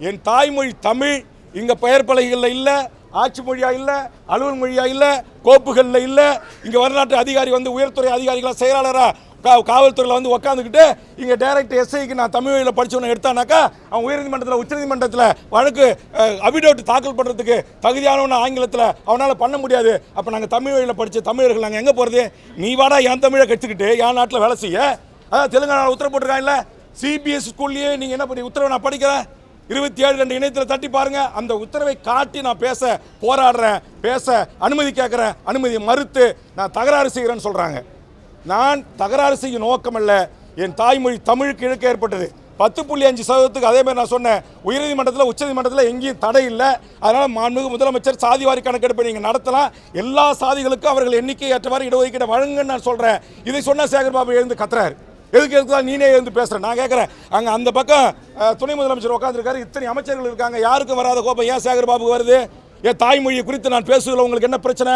என் தாய்மொழி தமிழ் இங்கே பெயர் பலகைகளில் இல்லை ஆட்சி மொழியாக இல்லை அலுவல் மொழியாக இல்லை கோப்புகளில் இல்லை. இங்கே வரலாற்று அதிகாரி வந்து உயர்துறை அதிகாரிகளாக செயலாளராக கா- காவல்துறையில் வந்து உட்காந்துக்கிட்டு இங்கே டைரக்ட் எஸ்ஐக்கு நான் தமிழ் வழியில் படித்தவனை எடுத்தானாக்கா அவன் உயர்நீதிமன்றத்தில் உச்சநீதிமன்றத்தில் வழக்கு அபிடோட் தாக்கல் பண்ணுறதுக்கு தகுதியானவன ஆங்கிலத்தில் அவனால் பண்ண முடியாது. அப்போ நாங்கள் தமிழ் வழியில் படித்த தமிழர்கள் நாங்கள் எங்கே போகிறது நீ வாடா என் தமிழை கற்றுக்கிட்டு என் நாட்டில் வேலை செய்ய. அதான் தெலுங்கானாவில் உத்தரவு போட்டிருக்காங்கல்ல சிபிஎஸ் ஸ்கூல்லையே நீங்கள் என்ன பண்ணி உத்தரவை நான் படிக்கிறேன். இருபத்தி ஏழு ரெண்டு இணையத்தில் தட்டி பாருங்க. அந்த உத்தரவை காட்டி நான் பேச போராடுறேன். பேச அனுமதி கேட்குறேன். அனுமதி மறுத்து நான் தகராறு செய்கிறேன்னு சொல்கிறாங்க நான் தகராறு செய்யும் நோக்கம் என் தாய்மொழி தமிழுக்கு இழுக்க ஏற்பட்டது. பத்து புள்ளி அஞ்சு சதவீதத்துக்கு அதே மாதிரி நான் சொன்னேன். உயர்நீதிமன்றத்தில் உச்சநீதிமன்றத்தில் எங்கேயும் தடை இல்லை. அதனால் மாண்புமிகு முதலமைச்சர் சாதிவாரி கணக்கெடுப்பை நீங்கள் நடத்தலாம். எல்லா சாதிகளுக்கும் அவர்கள் எண்ணிக்கை ஏற்றவாறு இடஒதுக்கீடு வழங்குன்னு நான் சொல்கிறேன் இதை சொன்ன சேகர் பாபு எழுந்து கத்துறாரு. எதுக்கு எதுக்கு தான் நீனே இருந்து பேசுகிறேன் நான் கேட்குறேன் அங்கே அந்த பக்கம் துணை முதலமைச்சர் உட்காந்துருக்காரு இத்தனை அமைச்சர்கள் இருக்காங்க. யாருக்கும் வராத கோபம். ஏன் சேகர் பாபுக்கு வருது? என் தாய்மொழியை குறித்து நான் பேசுவதில் உங்களுக்கு என்ன பிரச்சனை?